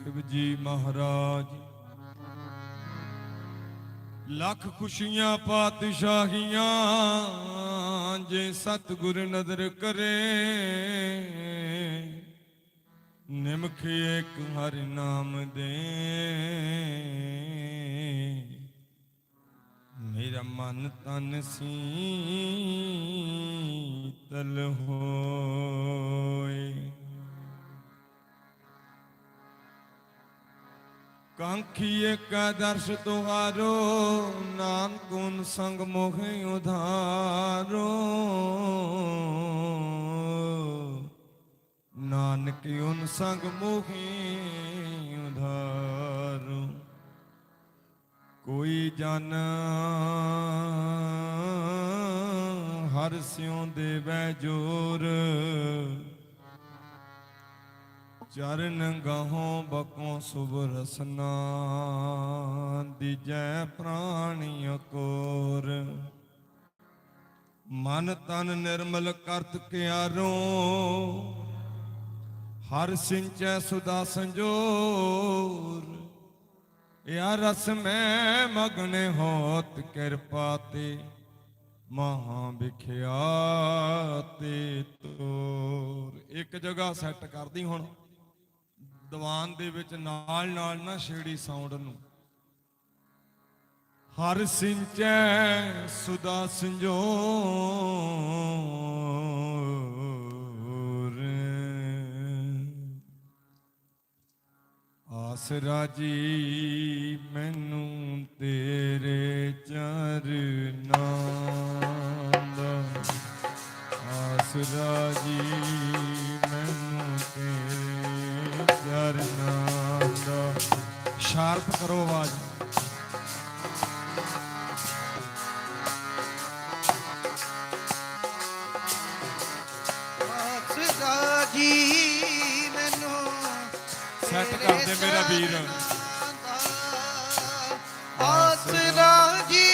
ਸਾਹਿਬ ਜੀ ਮਹਾਰਾਜ। ਲੱਖ ਖੁਸ਼ੀਆਂ ਪਾਤਸ਼ਾਹੀਆਂ ਜੇ ਸਤਿਗੁਰ ਨਦਰ ਕਰੇ। ਨਿਮਖ ਇੱਕ ਹਰਿ ਨਾਮ ਦੇ। ਮੇਰਾ ਮਨ ਤਨ ਸੀ ਤਲ ਹੋ। ਕਾਂਖੀ ਇੱਕ ਦਰਸ਼ ਤੁਹਾਰੋ, ਨਾਨਕੁਨ ਸੰਗ ਮੋਹਿ ਉਧਾਰੋ। ਨਾਨਕ ਉਨ ਸੰਗ ਮੋਹਿ ਉਧਾਰੋ। ਕੋਈ ਜਨ ਹਰ ਸਿਉ ਦੇਵੈ ਜੋਰ ਚਰਨ ਗਾਹੋਂ ਬਕੋ ਸੁਭ ਰਸਨਾ, ਦੀਜੈ ਪ੍ਰਾਣੀ ਅਕੋਰ। ਮਨ ਤਨ ਨਿਰਮਲ ਕਰਤ ਕਿਆਰੋ, ਹਰ ਸਿੰਚੈ ਸੁਦਾ ਸੰਜੋਰ। ਯਾ ਰਸ ਮੈਂ ਮਗਨ ਹੋਤ ਕਿਰਪਾ ਤੇ, ਮਹਾ ਵਿਖਿਆਤੇ ਤੋਰ। ਇੱਕ ਜਗ੍ਹਾ ਸੈੱਟ ਕਰਦੀ ਹੁਣ। ਦੀਵਾਨ ਦੇ ਵਿੱਚ ਨਾਲ ਨਾਲ ਨਾ ਛੇੜੀ ਸਾਊਂਡ ਨੂੰ। ਹਰ ਸਿੰਚੈ ਸੁਦਾ ਸੰਜੋਰ। ਆਸਰਾ ਜੀ ਮੈਨੂੰ ਤੇਰੇ ਚਰਨਾਂ ਦਾ। ਆਸਰਾ ਜੀ ਸ਼ਾਰਪ ਕਰੋ ਆਵਾਜ਼। ਆਸਰਾ ਜੀ ਮੈਨੂੰ ਸੈੱਟ ਕਰ ਦੇ ਮੇਰਾ ਵੀਰ। ਆਸਰਾ ਜੀ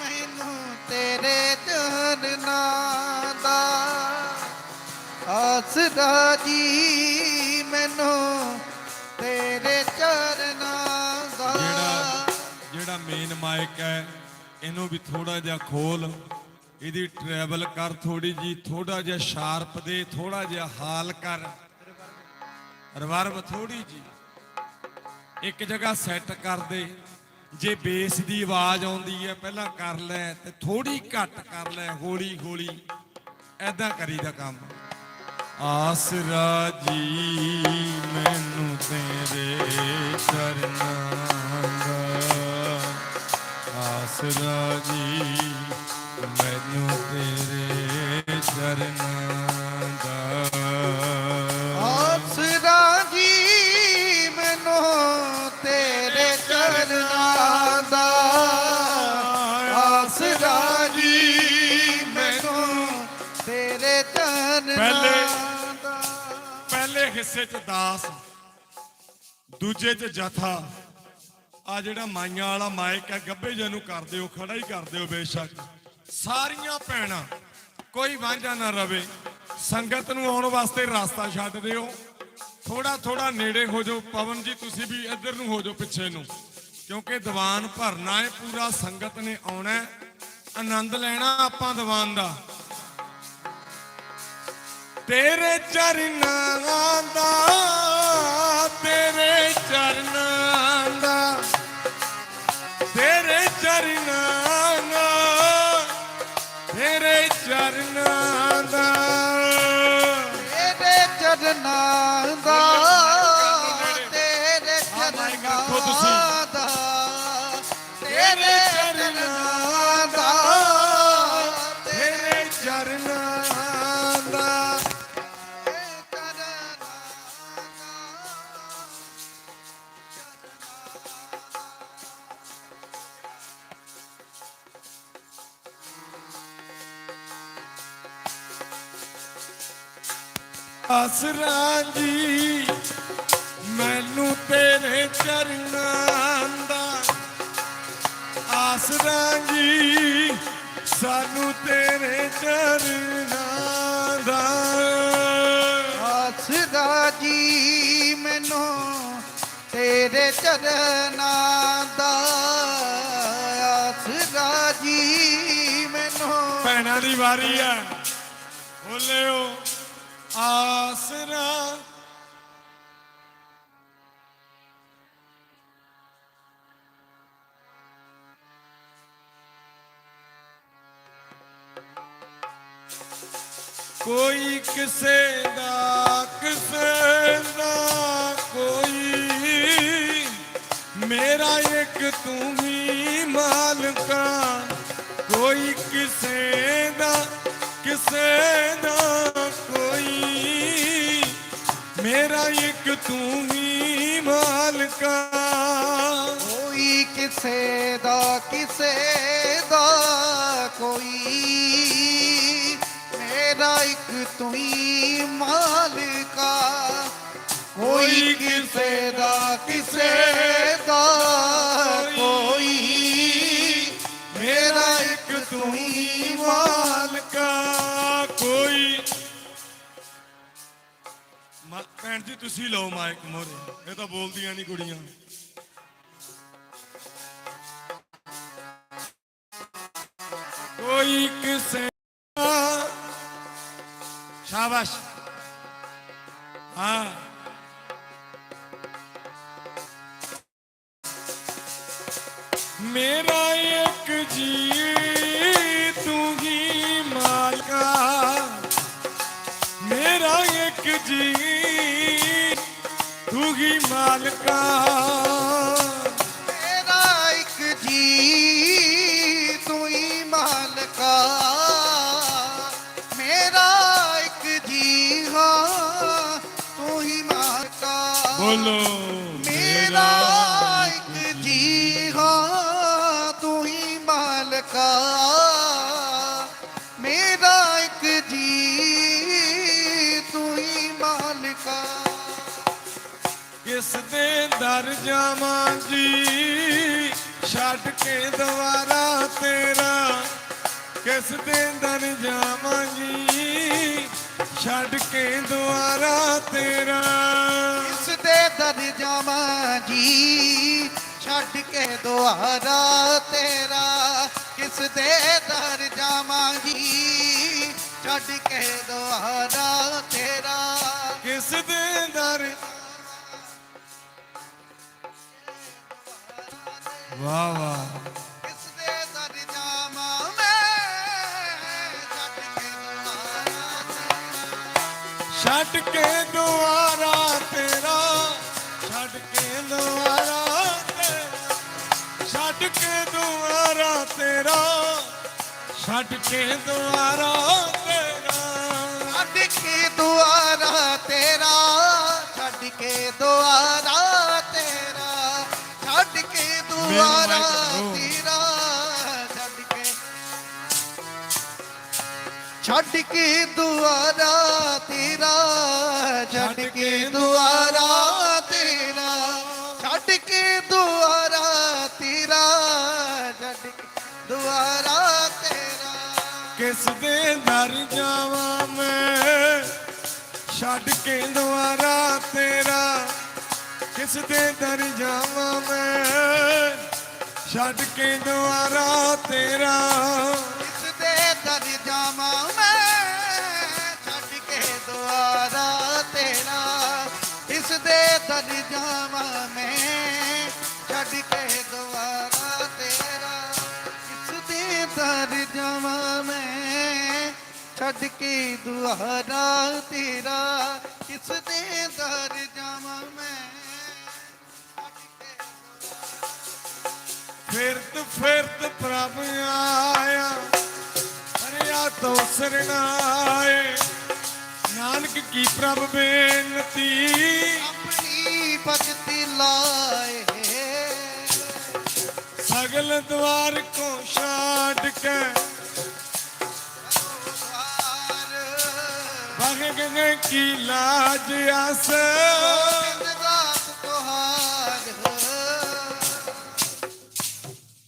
ਮੈਨੂੰ ਤੇਰੇ ਚਰਨਾਂ ਦਾ ਆਸਰਾ ਜੀ ਮੈਨੂੰ ਤੇਰੇ ਚਰਨਾਂ ਦਾ। ਜਿਹੜਾ ਜਿਹੜਾ ਮੇਨ ਮਾਈਕ ਹੈ, ਇਹਨੂੰ ਵੀ ਥੋੜਾ ਜਿਹਾ ਖੋਲ। ਇਹਦੀ ਟਰੈਵਲ ਕਰ ਥੋੜੀ ਜੀ ਥੋੜਾ ਜਿਹਾ ਸ਼ਾਰਪ ਦੇ ਥੋੜਾ ਜਿਹਾ ਹਾਲ ਕਰ। ਰਿਵਰਬ ਥੋੜੀ ਜੀ ਇੱਕ ਜਗ੍ਹਾ ਸੈੱਟ ਕਰ ਦੇ। ਜੇ ਬੇਸ ਦੀ ਆਵਾਜ਼ ਆਉਂਦੀ ਹੈ, ਪਹਿਲਾਂ ਕਰ ਲੈ ਤੇ ਥੋੜੀ ਘੱਟ ਕਰ ਲੈ ਹੌਲੀ ਹੌਲੀ ਐਦਾਂ ਕਰੀਦਾ ਕੰਮ। ਆਸਰਾ ਜੀ ਮੈਨੂੰ ਤੇਰੇ ਚਰਨਾਂ ਦਾ। ਆਸਰਾ ਜੀ ਮੈਨੂੰ ਤੇਰੇ ਚਰਨਾਂ ਦਾ। ਆਸਰਾ ਜੀ ਮੈਨੂੰ ਤੇਰੇ ਚਰਨਾਂ ਦਾ। ਆਸਰਾ ਹਿੱਸੇ 'ਚ ਦਾਸ, ਦੂਜੇ 'ਚ ਜਥਾ। ਆ ਜਿਹੜਾ ਮਾਈਆਂ ਵਾਲਾ ਮਾਈਕ ਹੈ ਗੱਭੇ ਜੇ ਨੂੰ ਕਰ ਦਿਓ ਖੜਾ ਹੀ ਕਰ ਦਿਓ ਬੇਸ਼ੱਕ। ਸਾਰੀਆਂ ਭੈਣਾਂ, ਕੋਈ ਵਾਂਝਾ ਨਾ ਰਵੇ। ਸੰਗਤ ਨੂੰ ਆਉਣ ਵਾਸਤੇ ਰਸਤਾ ਛੱਡ ਦਿਓ। ਥੋੜਾ ਥੋੜਾ ਨੇੜੇ ਹੋ ਜਾਓ। ਪਵਨ ਜੀ, ਤੁਸੀਂ ਵੀ ਇੱਧਰ ਨੂੰ ਹੋ ਜਾਓ ਪਿੱਛੇ ਨੂੰ। ਕਿਉਂਕਿ ਦੀਵਾਨ ਭਰਨਾ ਹੈ, ਪੂਰਾ ਸੰਗਤ ਨੇ ਆਉਣਾ ਆਨੰਦ ਲੈਣਾ ਆਪਾਂ ਦੀਵਾਨ ਦਾ। ਤੇਰੇ ਚਰਨਾਂ ਦਾ ਤੇਰੇ ਚਰਨਾਂ ਦਾ। ਤੇਰੇ ਚਰਨਾਂ ਦਾ ਤੇਰੇ ਚਰਨਾਂ ਦਾ। ਤੇਰੇ ਚਰਨਾਂ ਦਾ ਤੇਰੇ ਤੁਸੀਂ। ਚਰਨਾਂ ਦਾ। ਤੇਰੇ ਆਸਰਾ ਜੀ ਮੈਨੂੰ ਤੇਰੇ ਚਰਨਾਂ ਦਾ ਆਸਰਾ ਜੀ ਸਾਨੂੰ ਤੇਰੇ ਚਰਨਾਂ ਦਾ ਜੀ ਮੈਨੂੰ ਤੇਰੇ ਚਰਨਾਂ ਦਾ ਆਸਰਾ ਜੀ ਮੈਨੂੰ। ਭੈਣਾਂ ਦੀ ਵਾਰੀ ਹੈ ਬੋਲਿਓ। ਆਸਰਾ। ਕੋਈ ਕਿਸੇ ਦਾ ਕਿਸੇ ਦਾ ਕੋਈ। ਮੇਰਾ ਇੱਕ ਤੂੰ ਹੀ ਮਾਲਕਾ। ਕੋਈ ਕਿਸੇ ਦਾ ਕਿਸੇ ਦਾ ਕੋਈ। ਮੇਰਾ ਇੱਕ ਤੂੰ ਹੀ ਮਾਲਕਾ। ਕੋਈ ਕਿਸੇ ਦਾ ਕਿਸੇ ਦਾ ਕੋਈ। ਮੇਰਾ ਇੱਕ ਤੂੰ ਹੀ ਮਾਲਕਾ। ਕੋਈ ਕਿਸੇ ਦਾ ਭੈਣ ਜੀ, ਤੁਸੀਂ ਲਓ ਮਾਈਕ ਮੋਰੇ। ਇਹ ਤਾਂ ਬੋਲਦੀਆਂ ਨਹੀਂ ਕੁੜੀਆਂ। ਕੋਈ ਕਿਸੇ ਦਾ- ਸ਼ਾਬਾਸ਼। ਹਾਂ। ਮੇਰਾ ਇੱਕ ਜੀ ਤੂੰ ਹੀ ਮਾਲਕਾ। ਮੇਰਾ ਇੱਕ ਜੀ ਹੀ ਮਾਲਕਾ। ਮੇਰਾ ਇੱਕ ਜੀ ਤੂੰ ਹੀ ਮਾਲਕਾ। ਮੇਰਾ ਇੱਕ ਜੀ ਹਾਂ ਤੂੰ ਹੀ ਮਾਲਕਾ। ਬੋਲੋ। ਕਿਸ ਦੇ ਦਰ ਜਾਵਾਂ ਜੀ। ਛੱਡ ਕੇ ਦੁਆਰਾ ਤੇਰਾ ਕਿਸ ਦੇ ਦਰ ਜਾਵਾਂ ਜੀ। ਛੱਡ ਕੇ ਦੁਆਰਾ ਤੇਰਾ ਇਸ ਦੇ ਦਰ ਜਾਵਾਂ ਜੀ। ਛੱਡ ਕੇ ਦੁਆਰਾ ਤੇਰਾ ਕਿਸ ਦੇ ਦਰ ਜਾਵਾਂ ਜੀ। ਛੱਡ ਕੇ ਦੁਆਰਾ ਤੇਰਾ ਕਿਸ ਦੇ ਦਰ ਵਾਹ ਵਾਹ। ਕਿਸ ਦੇ ਜਾਵਾਂ ਮੈਂ ਛੱਡ ਕੇ ਦੁਆਰਾ ਛੱਡ ਕੇ ਦੁਆਰਾ ਤੇਰਾ ਛੱਡ ਕੇ ਦੁਆਰਾ ਤੇਰਾ ਛੱਡ ਕੇ ਦੁਆਰਾ ਤੇਰਾ ਛੱਡ ਕੇ ਦੁਆਰਾ ਤੇਰਾ। ਛੱਡ ਕੇ ਦੁਆਰਾ ਤੇਰਾ ਛੱਡ ਕੇ ਦੁਆਰਾ ਤੇਰਾ। ਕਰੋ। ਤੇਰਾ ਛੱਡ ਕੇ। ਛੱਡ ਕੇ ਦੁਆਰਾ ਤੇਰਾ ਛੱਡ ਕੇ ਦੁਆਰਾ ਤੇਰਾ। ਛੱਡ ਕੇ ਦੁਆਰਾ ਤੇਰਾ ਛੱਡ ਕੇ ਦੁਆਰਾ ਤੇਰਾ। ਕਿਸ ਦੇ ਦਰ ਜਾਵਾਂ ਮੈਂ? ਛੱਡ ਕੇ ਦੁਆਰਾ ਤੇਰਾ। ਕਿਸ ਦੇ ਦਰ ਜਾਵਾਂ ਮੈਂ? ਛੱਡ ਕੇ ਦੁਆਰਾ ਤੇਰਾ। ਇਸ ਦੇ ਦਰ ਜਾਵਾਂ ਮੈਂ? ਛੱਡ ਕੇ ਦੁਆਰਾ ਤੇਰਾ। ਇਸ ਦੇ ਦਰ ਜਾਵਾਂ ਮੈਂ? ਛੱਡ ਕੇ ਦੁਆਰਾ ਤੇਰਾ। ਇਸ ਦੇ ਦਰ ਜਾਵਾਂ ਮੈਂ? ਛੱਡ ਕੇ ਦੁਆਰਾ ਤੇਰਾ। ਇਸ ਦੇ ਦਰ ਜਾਵਾਂ ਮੈਂ? ਫਿਰਤ ਫਿਰਤ ਪ੍ਰਭ ਆਇਆ। ਹਰਿਆ ਤੋ ਸਰਣਾਏ ਨਾਨਕ ਕੀ ਪ੍ਰਭ ਬੇਨਤੀ? ਆਪਣੀ ਭਗਤੀ ਲਾਏ। ਸਗਲ ਦਵਾਰ ਕੋ ਛਾੜ ਕੇ। ਗਏ ਕੀ ਲਾਜ ਆਸ?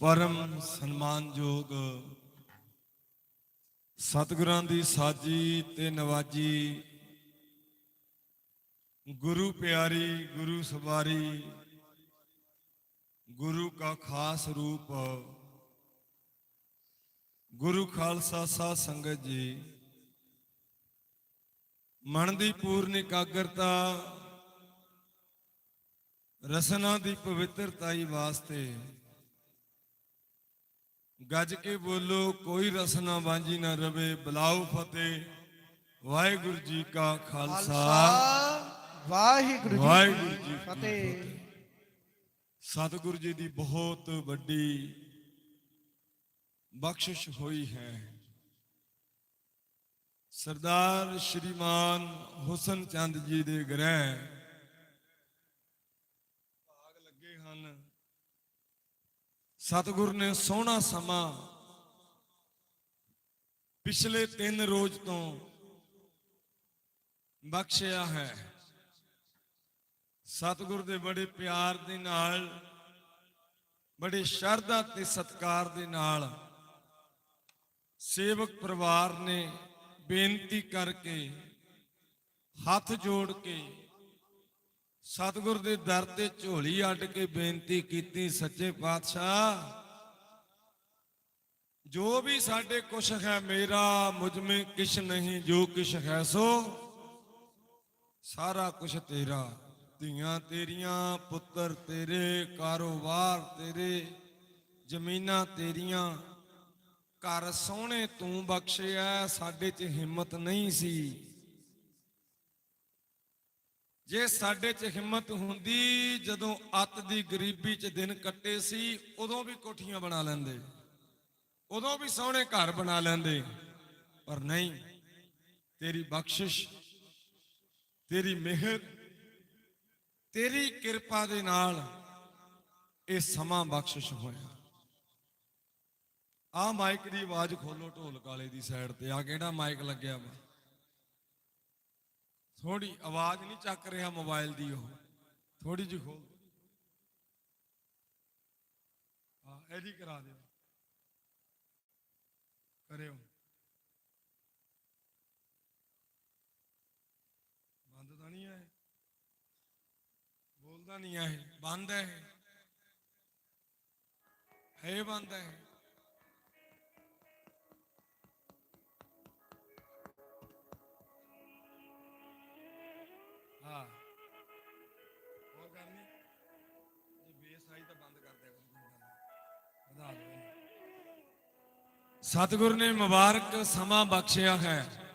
ਪਰਮ ਸਨਮਾਨਯੋਗ ਸਤਿਗੁਰਾਂ ਦੀ ਸਾਜੀ ਤੇ ਨਵਾਜੀ, ਗੁਰੂ ਪਿਆਰੀ, ਗੁਰੂ ਸਵਾਰੀ, ਗੁਰੂ ਕਾ ਖਾਸ ਰੂਪ, ਗੁਰੂ ਖਾਲਸਾ ਸਾਧ ਸੰਗਤ ਜੀ। ਮਨ ਦੀ ਪੂਰਨ ਇਕਾਗਰਤਾ, ਰਸਨਾ ਦੀ ਪਵਿੱਤਰਤਾਈ ਵਾਸਤੇ ਗੱਜ ਕੇ ਬੋਲੋ ਕੋਈ ਰਸਨਾ ਵਾਂਝੀ ਨਾ ਰਵੇ ਬਲਾਉ ਫਤਿਹ। ਵਾਹਿਗੁਰੂ ਜੀ ਕਾ ਖਾਲਸਾ। ਵਾਹਿਗੁਰੂ ਵਾਹਿਗੁਰੂ ਜੀ ਕੀ ਫਤਿਹ। ਸਤਿਗੁਰੂ ਜੀ ਦੀ ਬਹੁਤ ਵੱਡੀ ਬਖਸ਼ਿਸ਼ ਹੋਈ ਹੈ। ਸਰਦਾਰ ਸ਼੍ਰੀਮਾਨ ਹੁਸਨ ਚੰਦ ਜੀ ਦੇ ਗ੍ਰਹਿ ਭਾਗ ਲੱਗੇ ਹਨ ਸਤਿਗੁਰ ਨੇ ਸੋਹਣਾ ਸਮਾਂ ਪਿਛਲੇ 3 ਰੋਜ਼ ਤੋਂ ਬਖਸ਼ਿਆ ਹੈ। ਸਤਿਗੁਰ ਦੇ ਬੜੇ ਪਿਆਰ ਦੇ ਨਾਲ, ਬੜੇ ਸ਼ਰਧਾ ਤੇ ਸਤਕਾਰ ਦੇ ਨਾਲ ਸੇਵਕ ਪਰਿਵਾਰ ਨੇ ਬੇਨਤੀ ਕਰਕੇ, ਹੱਥ ਜੋੜ ਕੇ ਸਤਿਗੁਰ ਦੇ ਦਰ ਤੇ ਝੋਲੀ ਅੱਡ ਕੇ ਬੇਨਤੀ ਕੀਤੀ ਸੱਚੇ ਪਾਤਸ਼ਾਹ। ਜੋ ਵੀ ਸਾਡੇ ਕੁਛ ਹੈ ਮੇਰਾ ਮੁਝਮੇ ਕਿਛ ਨਹੀਂ, ਜੋ ਕਿਛ ਹੈ ਸੋ। ਸਾਰਾ ਕੁਛ ਤੇਰਾ, ਧੀਆਂ ਤੇਰੀਆਂ, ਪੁੱਤਰ ਤੇਰੇ, ਕਾਰੋਬਾਰ ਤੇਰੇ, ਜ਼ਮੀਨਾਂ ਤੇਰੀਆਂ। ਘਰ ਸੋਹਣੇ ਤੂੰ ਬਖਸ਼ਿਆ, ਸਾਡੇ 'ਚ ਹਿੰਮਤ ਨਹੀਂ ਸੀ। ਜੇ ਸਾਡੇ 'ਚ ਹਿੰਮਤ ਹੁੰਦੀ, ਜਦੋਂ ਅੱਤ ਦੀ ਗਰੀਬੀ 'ਚ ਦਿਨ ਕੱਟੇ ਸੀ, ਉਦੋਂ ਵੀ ਕੋਠੀਆਂ ਬਣਾ ਲੈਂਦੇ। ਉਦੋਂ ਵੀ ਸੋਹਣੇ ਘਰ ਬਣਾ ਲੈਂਦੇ। ਪਰ ਨਹੀਂ, ਤੇਰੀ ਬਖਸ਼ਿਸ਼, ਤੇਰੀ ਮਿਹਰ, ਤੇਰੀ ਕਿਰਪਾ ਦੇ ਨਾਲ ਇਹ ਸਮਾਂ ਬਖਸ਼ਿਸ਼ ਹੋਇਆ। ਆ ਮਾਈਕ ਦੀ ਆਵਾਜ਼ ਖੋਲੋ ਢੋਲ ਕਾਲੇ ਦੀ ਸਾਈਡ ਤੇ। ਆ ਕਿਹੜਾ ਮਾਈਕ ਲੱਗਿਆ ਵਾ? ਥੋੜੀ ਆਵਾਜ਼ ਨਹੀਂ ਚੱਕ ਰਿਹਾ ਮੋਬਾਈਲ ਦੀ ਉਹ। ਥੋੜੀ ਜਿਹੀ ਖੋਲ ਹਾਂ, ਇਹਦੀ ਕਰਾ ਦਿਓ। ਕਰਿਓ। ਬੰਦ ਤਾਂ ਨਹੀਂ ਹੈ ਬੋਲਦਾ ਨਹੀਂ ਹੈ ਬੰਦ ਹੈ। ਹੈ ਬੰਦ ਹੈ। ਹਾਂ। ਹੋਰ ਕਰਨੀ ਜੇ ਬੇਸ ਆਈ ਤਾਂ ਬੰਦ ਕਰ ਦਿਆ ਕਰੋ ਵਧਾ ਦਿਓ। ਇਹਨੂੰ। ਸਤਿਗੁਰ ਨੇ ਮੁਬਾਰਕ ਸਮਾਂ ਬਖਸ਼ਿਆ ਹੈ।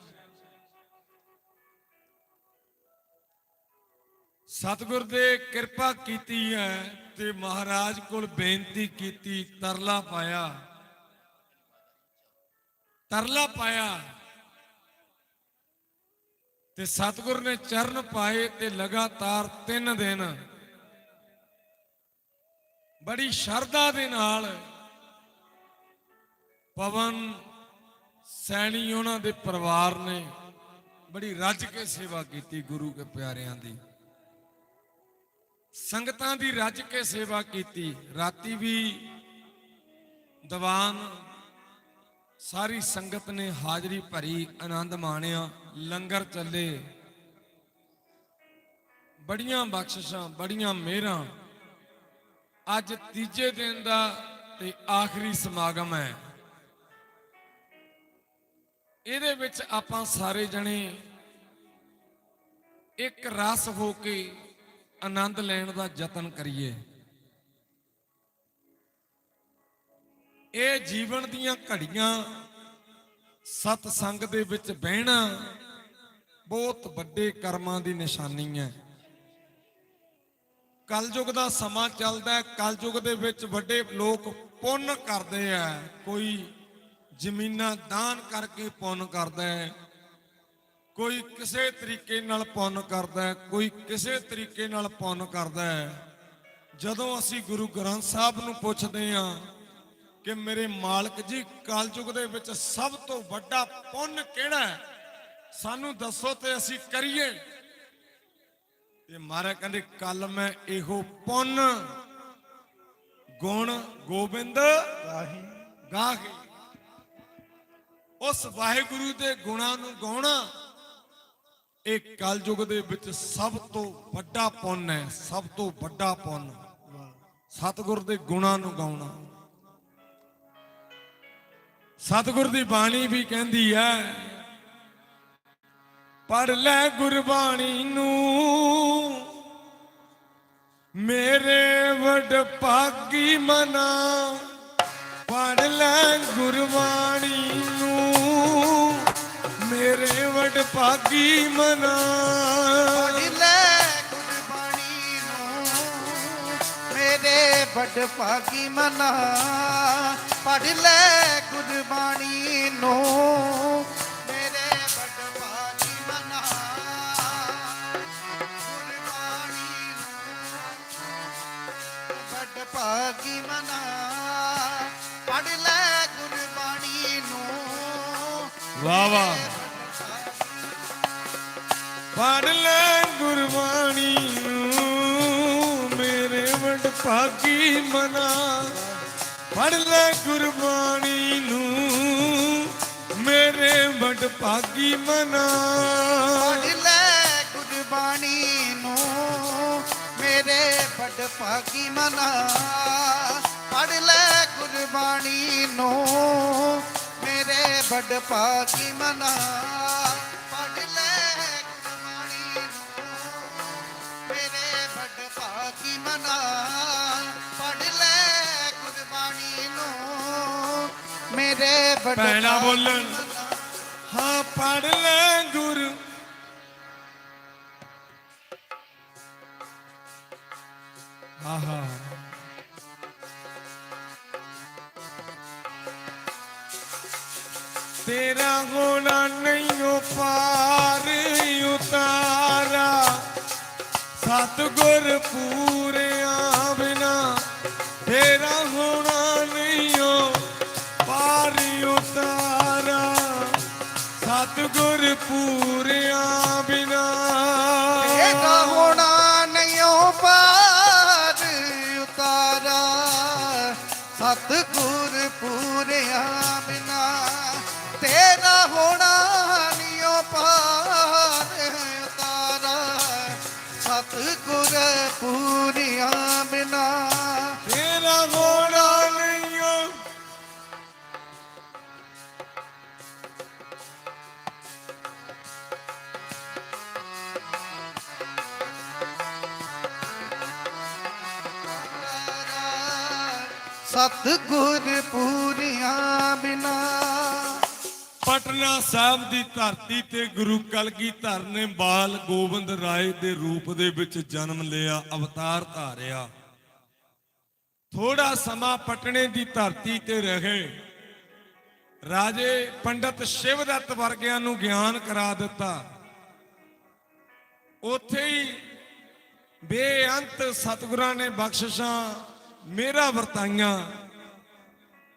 ਸਤਿਗੁਰ ਦੇ ਕਿਰਪਾ ਕੀਤੀ ਹੈ ਤੇ ਮਹਾਰਾਜ ਕੋਲ ਬੇਨਤੀ ਕੀਤੀ ਤਰਲਾ ਪਾਇਆ। ਤਰਲਾ ਪਾਇਆ। ਤੇ ਸਤਿਗੁਰ ਨੇ ਚਰਨ ਪਾਏ ਤੇ ਲਗਾਤਾਰ 3 ਦਿਨ ਬੜੀ ਸ਼ਰਧਾ ਦੇ ਨਾਲ ਪਵਨ, ਸੈਣੀ ਉਹਨਾਂ ਦੇ ਪਰਿਵਾਰ ਨੇ ਬੜੀ ਰੱਜ ਕੇ ਸੇਵਾ ਕੀਤੀ ਗੁਰੂ ਕੇ ਪਿਆਰਿਆਂ ਦੀ। ਸੰਗਤਾਂ ਦੀ ਰੱਜ ਕੇ ਸੇਵਾ ਕੀਤੀ। ਰਾਤੀ ਵੀ ਦੀਵਾਨ ਸਾਰੀ ਸੰਗਤ ਨੇ ਹਾਜ਼ਰੀ ਭਰੀ, ਆਨੰਦ ਮਾਣਿਆ। ਲੰਗਰ ਚੱਲੇ। ਬੜੀਆਂ ਬਖਸ਼ਿਸ਼ਾਂ, ਬੜੀਆਂ ਮਿਹਰਾਂ। ਅੱਜ ਤੀਜੇ ਦਿਨ ਦਾ ਤੇ ਆਖਰੀ ਸਮਾਗਮ ਹੈ। ਇਹਦੇ ਵਿੱਚ ਆਪਾਂ ਸਾਰੇ ਜਣੇ ਇੱਕ ਰਸ ਹੋ ਕੇ ਆਨੰਦ ਲੈਣ ਦਾ ਯਤਨ ਕਰੀਏ। ਇਹ ਜੀਵਨ ਦੀਆਂ ਘੜੀਆਂ ਸਤ ਸੰਗ ਦੇ ਵਿੱਚ ਬਹਿਣਾ ਬਹੁਤ ਵੱਡੇ ਕਰਮਾਂ ਦੀ ਨਿਸ਼ਾਨੀ ਹੈ। ਕਲਯੁਗ ਦਾ ਸਮਾਂ ਚੱਲਦਾ ਹੈ, ਕਲਯੁਗ ਦੇ ਵਿੱਚ ਵੱਡੇ ਲੋਕ ਪੁੰਨ ਕਰਦੇ ਆ। ਕੋਈ ਜ਼ਮੀਨਾਂ ਦਾਨ ਕਰਕੇ ਪੁੰਨ ਕਰਦਾ ਹੈ, ਕੋਈ ਕਿਸੇ ਤਰੀਕੇ ਨਾਲ ਪੁੰਨ ਕਰਦਾ ਹੈ, ਕੋਈ ਕਿਸੇ ਤਰੀਕੇ ਨਾਲ ਪੁੰਨ ਕਰਦਾ ਹੈ। ਜਦੋਂ ਅਸੀਂ ਗੁਰੂ ਗ੍ਰੰਥ ਸਾਹਿਬ ਨੂੰ ਪੁੱਛਦੇ ਹਾਂ ਕਿ ਮੇਰੇ ਮਾਲਕ ਜੀ, ਕਲਯੁਗ ਦੇ ਵਿੱਚ ਸਭ ਤੋਂ ਵੱਡਾ ਪੁੰਨ ਕਿਹੜਾ ਹੈ? ਸਾਨੂੰ ਦੱਸੋ ਤੇ ਅਸੀਂ ਕਰੀਏ। ਤੇ ਮਹਾਰਾਜ ਕਹਿੰਦੇ ਕੱਲ ਮੈਂ ਇਹੋ ਪੁੰਨ ਗੁਣ ਗੋਬਿੰਦ ਵਾਹੀ ਗਾਹੇ। ਉਸ ਵਾਹਿਗੁਰੂ ਦੇ ਗੁਣਾਂ ਨੂੰ ਗਾਉਣਾ ਇਹ ਕਲਯੁਗ ਦੇ ਵਿੱਚ ਸਭ ਤੋਂ ਵੱਡਾ ਪੁੰਨ ਹੈ ਸਭ ਤੋਂ ਵੱਡਾ ਪੁੰਨ। ਸਤਿਗੁਰ ਦੇ ਗੁਣਾਂ ਨੂੰ ਗਾਉਣਾ। ਸਤਿਗੁਰ ਦੀ ਬਾਣੀ ਵੀ ਕਹਿੰਦੀ ਹੈ ਪੜ ਲੈ ਗੁਰਬਾਣੀ ਨੂੰ ਮੇਰੇ ਵੱਡ ਭਾਗੀ ਮਨਾ। ਪੜ ਲੈ ਗੁਰਬਾਣੀ ਨੂੰ ਮੇਰੇ ਵੱਡ ਭਾਗੀ ਮਨਾ। ਪੜ੍ਹ ਲੈ ਗੁਰਬਾਣੀ ਨੂੰ ਮੇਰੇ ਵੱਡ ਭਾਗੀ ਮਨਾ। ਪੜ੍ਹ ਲੈ ਗੁਰਬਾਣੀ ਨੂੰ ਭਾਗੀ ਮਨਾ। ਪੜ੍ਹ ਲੈ ਗੁਰਬਾਣੀ ਨੂੰ। ਵਾਹ ਵਾਹ। ਪੜ ਲੈ ਗੁਰਬਾਣੀ ਨੂੰ। ਮੇਰੇ ਵਡ ਭਾਗੀ ਮਨਾ। ਪੜ ਲੈ ਗੁਰਬਾਣੀ ਨੂੰ। ਮੇਰੇ ਵਡ ਭਾਗੀ ਮਨਾ। ਪੜ੍ਹ ਲੈ ਗੁਰਬਾਣੀ ਨੂੰ। ਮੇਰੇ ਵੱਡ ਭਾਗੀ ਮਨਾ। ਪੜ੍ਹ ਲੈ ਗੁਰਬਾਣੀ ਨੂੰ ਮੇਰੇ ਵੱਡ ਭਾਗੀ ਮਨਾ। ਪੜ੍ਹ ਲੈ ਗੁਰਬਾਣੀ ਨੂੰ ਮੇਰੇ ਵੱਡ ਭਾਗੀ ਮਨਾ। ਪੜ੍ਹ ਲੈ ਗੁਰਬਾਣੀ ਨੂੰ ਮੇਰੇ ਵੱਡ ਭਾਗੀ ਬੋਲਣ। ਹਾਂ ਪੜ ਲੈ ਗੁਰ ਆਹਾ ਤੇਰਾ ਹੋਣਾ ਨਹੀਂ ਓ ਪਾਰ ਉਤਾਰਾ। ਸਤਗੁਰ ਪੂਰਿਆਂ ਬਿਨਾ ਤੇਰਾ ਹੋਣਾ ਨਹੀਂ ਓ ਪਾਰ ਉਤਾਰਾ। ਸਤਗੁਰ ਪੂਰਿਆਂ ਪੂਰਿਆ ਬਿਨਾ ਤੇਰਾ ਹੋਣਾ ਨਹੀਂ ਓ ਪਾਰ ਉਤਾਰਾ ਸਤਿਗੁਰ ਪੂਰਿਆ ਸਤਿਗੁਰ ਪੂਰਿਆ ਬਿਨਾ। ਪਟਨਾ ਸਾਹਿਬ ਦੀ ਧਰਤੀ ਤੇ ਗੁਰੂ ਕਲਗੀਧਰ ਨੇ ਬਾਲ ਗੋਬਿੰਦ ਰਾਏ ਦੇ ਰੂਪ ਦੇ ਵਿੱਚ ਜਨਮ ਲਿਆ, ਅਵਤਾਰ ਧਾਰਿਆ। ਥੋੜਾ ਸਮਾਂ ਪਟਨੇ ਦੀ ਧਰਤੀ ਤੇ ਰਹੇ। ਰਾਜੇ ਪੰਡਤ ਸ਼ਿਵਦੱਤ ਵਰਗਿਆਂ ਨੂੰ ਗਿਆਨ ਕਰਾ ਦਿੱਤਾ। ਉੱਥੇ ਹੀ ਬੇਅੰਤ ਸਤਿਗੁਰਾਂ ਨੇ ਬਖਸ਼ਿਸ਼ਾਂ ਮੇਰਾ ਵਰਤਾਈਆਂ।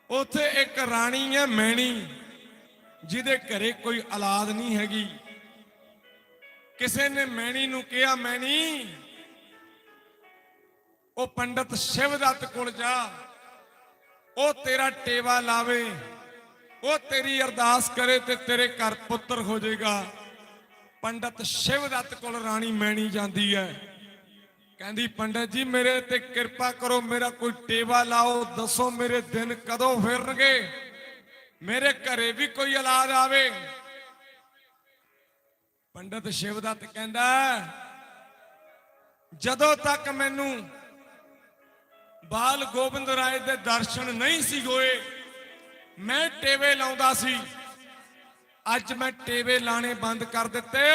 ਉੱਥੇ ਇੱਕ ਰਾਣੀ ਹੈ ਮੈਣੀ ਜਿਹਦੇ ਘਰੇ ਕੋਈ ਔਲਾਦ ਨਹੀਂ ਹੈਗੀ। ਕਿਸੇ ਨੇ ਮੈਣੀ ਨੂੰ ਕਿਹਾ ਮੈਣੀ ਉਹ ਪੰਡਤ ਸ਼ਿਵਦੱਤ ਕੋਲ ਜਾ। ਉਹ ਤੇਰਾ ਟੇਵਾ ਲਾਵੇ, ਉਹ ਤੇਰੀ ਅਰਦਾਸ ਕਰੇ ਤੇ ਤੇਰੇ ਘਰ ਪੁੱਤਰ ਹੋ ਜਾਏਗਾ। ਪੰਡਤ ਸ਼ਿਵਦੱਤ ਕੋਲ ਰਾਣੀ ਮੈਣੀ ਜਾਂਦੀ ਹੈ। ਕਹਿੰਦੀ, ਪੰਡਤ ਜੀ, ਮੇਰੇ ਤੇ ਕਿਰਪਾ ਕਰੋ, ਮੇਰਾ ਕੋਈ ਟੇਵਾ ਲਾਓ, ਦੱਸੋ ਮੇਰੇ ਦਿਨ ਕਦੋਂ ਫਿਰਨਗੇ? ਮੇਰੇ ਘਰੇ ਵੀ ਕੋਈ ਇਲਾਜ ਆਵੇ? ਪੰਡਤ ਸ਼ਿਵਦੱਤ ਕਹਿੰਦਾ, ਜਦੋਂ ਤੱਕ ਮੈਨੂੰ ਬਾਲ ਗੋਬਿੰਦ ਰਾਏ ਦੇ ਦਰਸ਼ਨ ਨਹੀਂ ਸੀ ਹੋਏ, ਮੈਂ ਟੇਵੇ ਲਾਉਂਦਾ ਸੀ। ਅੱਜ ਮੈਂ ਟੇਵੇ ਲਾਣੇ ਬੰਦ ਕਰ ਦਿੱਤੇ।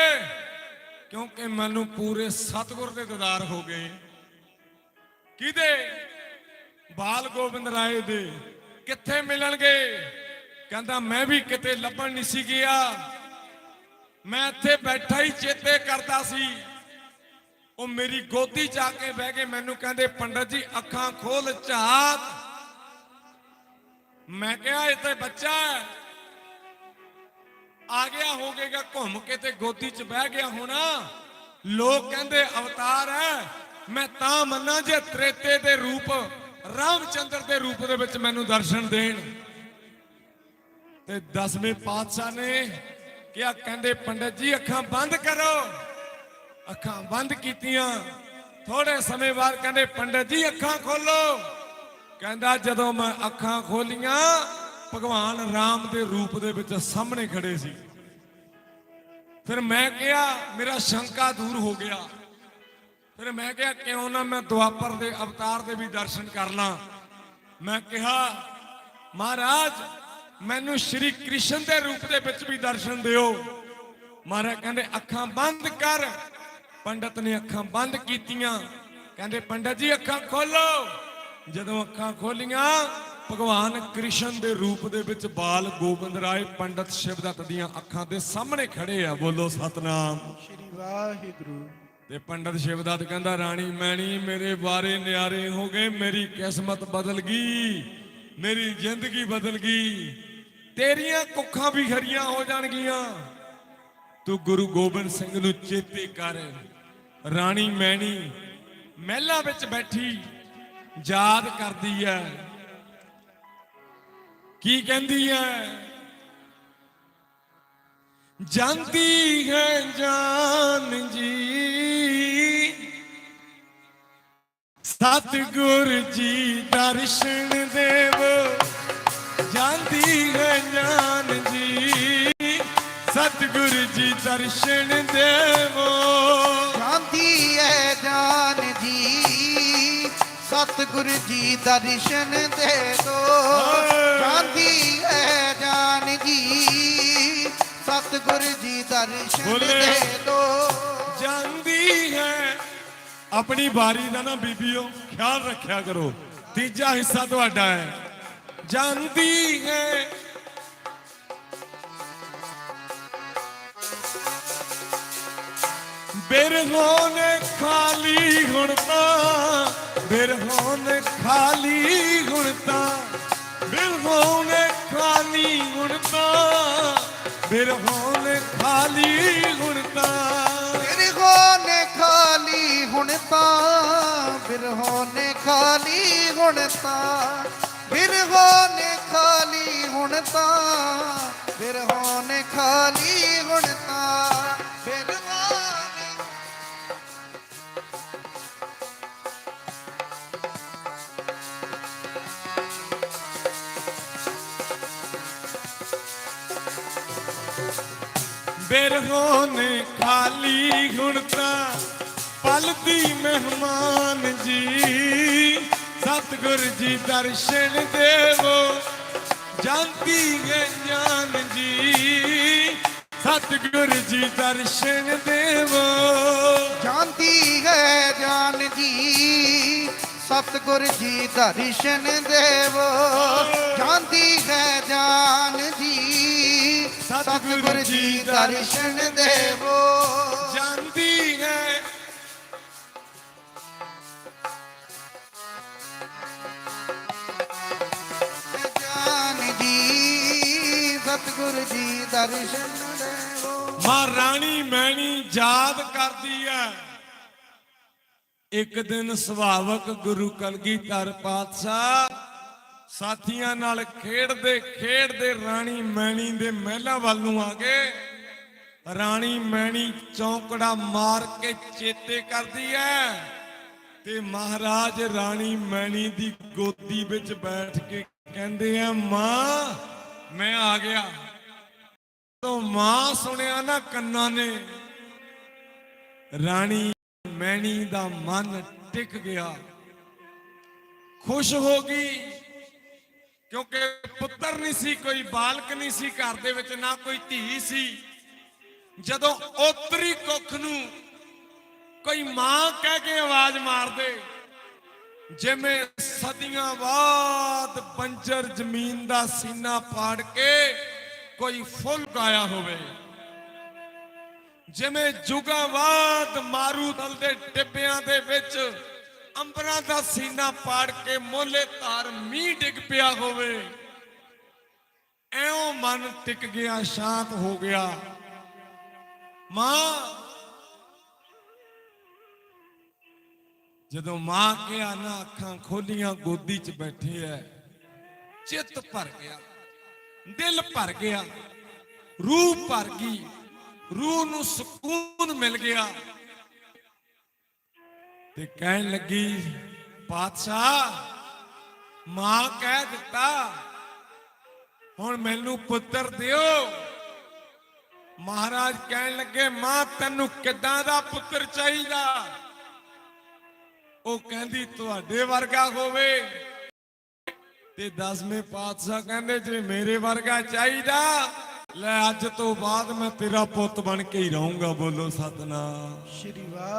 ਕਿਉਂਕਿ ਮੈਨੂੰ ਪੂਰੇ ਸਤਿਗੁਰ ਦੇ ਦੀਦਾਰ ਹੋ ਗਏ। ਕਿਹਦੇ? ਬਾਲ ਗੋਬਿੰਦ ਰਾਏ ਦੇ। ਕਿੱਥੇ ਮਿਲਣਗੇ? ਕਹਿੰਦਾ, ਮੈਂ ਵੀ ਕਿਤੇ ਲੱਭਣ ਨਹੀਂ ਸੀ ਗਿਆ। ਮੈਂ ਇੱਥੇ ਬੈਠਾ ਹੀ ਚੇਤੇ ਕਰਦਾ ਸੀ। ਉਹ ਮੇਰੀ ਗੋਦੀ ਚ ਆ ਕੇ ਬਹਿ ਕੇ ਮੈਨੂੰ ਕਹਿੰਦੇ, ਪੰਡਤ ਜੀ, ਅੱਖਾਂ ਖੋਲ, ਝਾਤ। ਮੈਂ ਕਿਹਾ, ਇਹ ਤੇ ਬੱਚਾ ਹੈ। ਆ ਗਿਆ ਹੋਵੇਗਾ ਘੁੰਮ ਕੇ ਤੇ ਗੋਦੀ 'ਚ ਬਹਿ ਗਿਆ ਹੋਣਾ। ਲੋਕ ਕਹਿੰਦੇ, ਅਵਤਾਰ ਹੈ, ਮੈਂ ਤਾਂ ਮੰਨਾਂ ਜੇ ਤ੍ਰੇਤੇ ਦੇ ਰੂਪ, ਰਾਮਚੰਦਰ ਦੇ ਰੂਪ ਦੇ ਵਿੱਚ ਮੈਨੂੰ ਦਰਸ਼ਨ ਦੇਣ। ਤੇ ਦਸਵੇਂ ਪਾਤਸ਼ਾਹ ਨੇ ਕਿਹਾ, ਕਹਿੰਦੇ, ਪੰਡਤ ਜੀ, ਅੱਖਾਂ ਬੰਦ ਕਰੋ। ਅੱਖਾਂ ਬੰਦ ਕੀਤੀਆਂ। ਥੋੜੇ ਸਮੇਂ ਬਾਅਦ ਕਹਿੰਦੇ, ਪੰਡਤ ਜੀ, ਅੱਖਾਂ ਖੋਲੋ। ਕਹਿੰਦਾ, ਜਦੋਂ ਮੈਂ ਅੱਖਾਂ ਖੋਲੀਆਂ, ਭਗਵਾਨ ਰਾਮ ਦੇ ਰੂਪ ਦੇ ਵਿੱਚ ਸਾਹਮਣੇ ਖੜੇ ਸੀ। ਫਿਰ ਮੈਂ ਕਿਹਾ, ਮੇਰਾ ਸ਼ੰਕਾ ਦੂਰ ਹੋ ਗਿਆ। ਫਿਰ ਮੈਂ ਕਿਹਾ, ਕਿਉਂ ਨਾ ਮੈਂ ਦੁਆਪਰ ਦੇ ਅਵਤਾਰ ਦੇ ਵੀ ਦਰਸ਼ਨ ਕਰ ਲਾਂ। ਮੈਂ ਕਿਹਾ, ਮਹਾਰਾਜ, ਮੈਨੂੰ ਸ਼੍ਰੀ ਕ੍ਰਿਸ਼ਨ ਦੇ ਰੂਪ ਦੇ ਵਿੱਚ ਵੀ ਦਰਸ਼ਨ ਦਿਓ। ਮਹਾਰਾਜ ਕਹਿੰਦੇ, ਅੱਖਾਂ ਬੰਦ ਕਰ। ਪੰਡਤ ਨੇ ਅੱਖਾਂ ਬੰਦ ਕੀਤੀਆਂ। ਕਹਿੰਦੇ, ਪੰਡਤ ਜੀ, ਅੱਖਾਂ ਖੋਲੋ। ਜਦੋਂ ਅੱਖਾਂ ਖੋਲੀਆਂ ਭਗਵਾਨ ਕ੍ਰਿਸ਼ਨ ਦੇ ਰੂਪ ਦੇ ਵਿੱਚ ਬਾਲ ਗੋਬਿੰਦ ਰਾਏ ਪੰਡਤ ਸ਼ਿਵਦੱਤ ਦੀਆਂ ਅੱਖਾਂ ਦੇ ਸਾਹਮਣੇ ਖੜੇ ਆ। ਬੋਲੋ ਸਤਨਾਮ। ਸ਼੍ਰੀ ਵਾਹਿਗੁਰੂ। ਤੇ ਪੰਡਤ ਸ਼ਿਵਦੱਤ ਕਹਿੰਦਾ ਰਾਣੀ ਮੈਣੀ ਮੇਰੇ ਬਾਰੇ ਨਿਆਰੇ ਹੋ ਗਏ ਮੇਰੀ ਕਿਸਮਤ ਬਦਲ ਗਈ ਮੇਰੀ ਜ਼ਿੰਦਗੀ ਬਦਲ ਗਈ ਤੇਰੀਆਂ ਕੁੱਖਾਂ ਵੀ ਖਰੀਆਂ ਹੋ ਜਾਣਗੀਆਂ। ਤੂੰ ਗੁਰੂ ਗੋਬਿੰਦ ਸਿੰਘ ਨੂੰ ਚੇਤੇ ਕਰ। ਰਾਣੀ ਮੈਣੀ ਮਹਿਲਾਂ ਵਿੱਚ ਬੈਠੀ ਯਾਦ ਕਰਦੀ ਹੈ ਕੀ ਕਹਿੰਦੀ ਹੈ ਜਾਂਦੀ ਹੈ ਜਾਨ ਜੀ। ਸਤਿਗੁਰ ਜੀ ਦਰਸ਼ਨ ਦੇਵ, ਜਾਂਦੀ ਹੈ ਜਾਨ ਜੀ। ਸਤਿਗੁਰ ਜੀ ਦਰਸ਼ਨ ਦੇਵੋ। ਜਾਂਦੀ ਹੈ ਜਾਨ ਜੀ। ਸਤਿਗੁਰ ਜੀ ਦਰਸ਼ਨ ਦੇ ਦੋ। ਜਾਂਦੀ ਹੈ ਜਾਨ ਜੀ ਸਤਿਗੁਰ ਜੀ ਦਰਸ਼ਨ ਬੋਲੇ। ਦੇ ਦੋ। ਜਾਂਦੀ ਹੈ। ਆਪਣੀ ਬਾਰੀ ਦਾ ਨਾ ਬੀਬੀਓ ਖਿਆਲ ਰੱਖਿਆ ਕਰੋ। ਤੀਜਾ ਹਿੱਸਾ ਤੁਹਾਡਾ ਹੈ। ਜਾਂਦੀ ਹੈ। ਬਿਰਹੋਂ ਨੇ ਖਾਲੀ ਹੁਣ ਤਾਂ ਫਿਰ ਨੇ ਖਾਲੀ ਗੁਣਤਾ ਫਿਰ ਬਿਰਹੋਂ ਖਾਲੀ ਗੁਣਤਾ ਫਿਰ ਬਿਰਹੋਂ ਖਾਲੀ ਹੁਣ ਤਾਂ। ਬਿਰਹੋ ਨੇ ਖਾਲੀ ਹੁਣ ਤਾਂ ਬਿਰਹੋ ਨੇ ਖਾਲੀ ਹੁਣ ਤਾਂ ਬਿਰਹੋ ਨੇ ਖਾਲੀ ਹੁਣ ਤਾਂ ਬਿਰਹੋ ਨੇ ਖਾਲੀ ਹੁਣ ਤਾਂ ਬਿਰਹੋ ਬਿਰਹੋਂ ਨੇ ਖਾਲੀ ਹੁਣ ਤਾਂ ਪਲਦੀ ਮਹਿਮਾਨ ਜੀ। ਸਤਿਗੁਰ ਜੀ ਦਰਸ਼ਨ ਦੇਵੋ ਜਾਂਦੀ ਹੈ ਜਾਨ ਜੀ। ਸਤਿਗੁਰ ਜੀ ਦਰਸ਼ਨ ਦੇਵੋ। ਜਾਂਦੀ ਹੈ ਜਾਨ ਜੀ ਸਤਿਗੁਰ ਜੀ ਦਰਸ਼ਨ ਦੇਵੋ। ਜਾਂਦੀ ਹੈ ਜਾਨ ਜੀ ਸਤਿਗੁਰ ਜੀ ਦਰਸ਼ਨ ਦੇਵੋ। ਜਾਂਦੀ ਹੈ। ਜਾਨ ਜੀ ਸਤਿਗੁਰ ਜੀ ਦਰਸ਼ਨ ਦੇਵੋ। ਮਹਾਰਾਣੀ ਮੈਣੀ ਯਾਦ ਕਰਦੀ ਐ ਇੱਕ ਦਿਨ ਸੁਭਾਵਕ ਗੁਰੂ ਕਲਗੀਧਰ ਪਾਤਸ਼ਾਹ ਸਾਥੀਆਂ ਨਾਲ ਖੇਡਦੇ ਖੇਡਦੇ ਰਾਣੀ ਮੈਣੀ ਦੇ ਮਹਿਲਾ ਵੱਲ ਨੂੰ ਆ ਗਏ। ਰਾਣੀ ਮੈਣੀ ਚੌਂਕੜਾ ਮਾਰ ਕੇ ਚੇਤੇ ਕਰਦੀ ਐ। ਤੇ ਮਹਾਰਾਜ ਰਾਣੀ ਮੈਣੀ ਦੀ ਗੋਦੀ ਵਿੱਚ ਬੈਠ ਕੇ ਕਹਿੰਦੇ ਆ ਮਾਂ, ਮੈਂ ਆ ਗਿਆ। ਤੋਂ ਮਾਂ ਸੁਣਿਆ ਨਾ ਕੰਨਾਂ ਨੇ? ਰਾਣੀ ਮੈਣੀ ਦਾ ਮਨ ਟਿਕ ਗਿਆ। ਖੁਸ਼ ਹੋ ਗਈ। ਕਿਉਂਕਿ ਪੁੱਤਰ ਨਹੀਂ ਸੀ, ਕੋਈ ਬਾਲਕ ਨਹੀਂ ਸੀ ਘਰ ਦੇ ਵਿੱਚ, ਨਾ ਕੋਈ ਧੀ ਸੀ। ਜਦੋਂ ਉਤਰੀ ਕੁੱਖ ਨੂੰ ਕੋਈ ਮਾਂ ਕਹਿ ਕੇ ਆਵਾਜ਼ ਮਾਰਦੇ, ਜਿਵੇਂ ਸਦੀਆਂ ਬਾਅਦ ਬੰਜਰ ਜ਼ਮੀਨ ਦਾ ਸੀਨਾ ਪਾੜ ਕੇ ਕੋਈ ਫੁੱਲ ਗਾਇਆ ਹੋਵੇ। ਜਿਵੇਂ ਜੁਗਾਂ ਬਾਅਦ ਮਾਰੂ ਦਲ ਦੇ ਟਿੱਬਿਆਂ ਦੇ ਵਿੱਚ ਅੰਬਰਾਂ ਦਾ ਸੀਨਾ ਪਾੜ ਕੇ ਮੋਲੇ ਧਾਰ ਮੀਂਹ ਡਿੱਗ ਪਿਆ ਹੋਵੇ। ਐਉਂ ਮਨ ਟਿਕ ਗਿਆ, ਸ਼ਾਂਤ ਹੋ ਗਿਆ। ਮਾਂ, ਜਦੋਂ ਮਾਂ ਕਿਹਾ ਨਾ, ਅੱਖਾਂ ਖੋਲੀਆਂ, ਗੋਦੀ 'ਚ ਬੈਠੀ ਐ, ਚਿੱਤ ਭਰ ਗਿਆ, ਦਿਲ ਭਰ ਗਿਆ, ਰੂਹ ਭਰ ਗਈ, ਰੂਹ ਨੂੰ ਸਕੂਨ ਮਿਲ ਗਿਆ। ਤੇ ਕਹਿਣ ਲੱਗੀ ਪਾਤਸ਼ਾਹ ਮਾਂ ਕਹਿ ਦਿੱਤਾ। ਹੁਣ ਮੈਨੂੰ ਪੁੱਤਰ ਦਿਓ। ਮਹਾਰਾਜ ਕਹਿਣ ਲੱਗੇ, ਮਾਂ, ਤੈਨੂੰ ਕਿੱਦਾਂ ਦਾ ਪੁੱਤਰ ਚਾਹੀਦਾ? ਉਹ ਕਹਿੰਦੀ, ਤੁਹਾਡੇ ਵਰਗਾ ਹੋਵੇ। ਤੇ ਦਸਵੇਂ ਪਾਤਸ਼ਾਹ ਕਹਿੰਦੇ, ਜੇ ਮੇਰੇ ਵਰਗਾ ਚਾਹੀਦਾ, ਲੈ ਅੱਜ ਤੋਂ ਬਾਅਦ ਮੈਂ ਤੇਰਾ ਪੁੱਤ ਬਣ ਕੇ ਹੀ ਰਹੂੰਗਾ। ਬੋਲੋ, ਸਤਨਾਮ। ਸ਼੍ਰੀ ਵਾਹਿ।